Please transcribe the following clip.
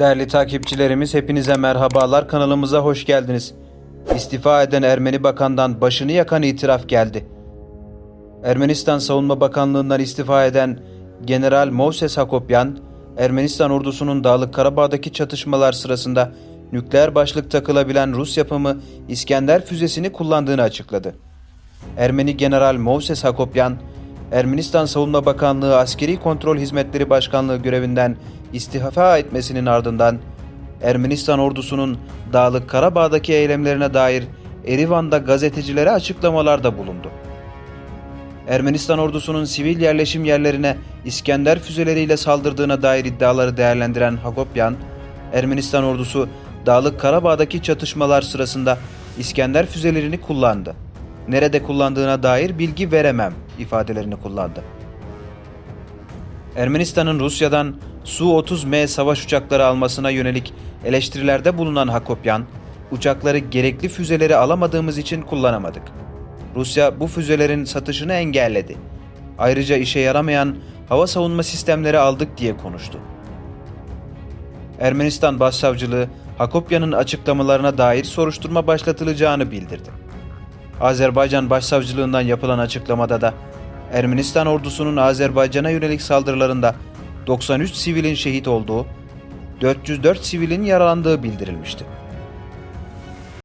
Değerli takipçilerimiz hepinize merhabalar kanalımıza hoş geldiniz. İstifa eden Ermeni bakandan başını yakan itiraf geldi. Ermenistan Savunma Bakanlığı'ndan istifa eden General Moses Hakopyan, Ermenistan ordusunun Dağlık Karabağ'daki çatışmalar sırasında nükleer başlık takılabilen Rus yapımı İskender füzesini kullandığını açıkladı. Ermeni General Moses Hakopyan, Ermenistan Savunma Bakanlığı Askeri Kontrol Hizmetleri Başkanlığı görevinden istifa etmesinin ardından Ermenistan ordusunun Dağlık Karabağ'daki eylemlerine dair Erivan'da gazetecilere açıklamalarda bulundu. Ermenistan ordusunun sivil yerleşim yerlerine İskender füzeleriyle saldırdığına dair iddiaları değerlendiren Hakopyan, Ermenistan ordusu Dağlık Karabağ'daki çatışmalar sırasında İskender füzelerini kullandı. Nerede kullandığına dair bilgi veremem ifadelerini kullandı. Ermenistan'ın Rusya'dan Su-30M savaş uçakları almasına yönelik eleştirilerde bulunan Hakopyan, uçakları gerekli füzeleri alamadığımız için kullanamadık. Rusya bu füzelerin satışını engelledi. Ayrıca işe yaramayan hava savunma sistemleri aldık diye konuştu. Ermenistan Başsavcılığı Hakopyan'ın açıklamalarına dair soruşturma başlatılacağını bildirdi. Azerbaycan Başsavcılığından yapılan açıklamada da Ermenistan ordusunun Azerbaycan'a yönelik saldırılarında 93 sivilin şehit olduğu, 404 sivilin yaralandığı bildirilmişti.